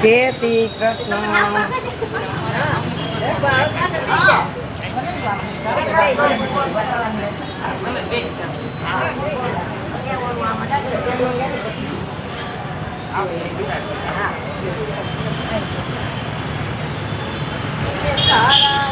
Jay Shri Krishna. તીરથ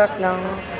Jay Shri Krishna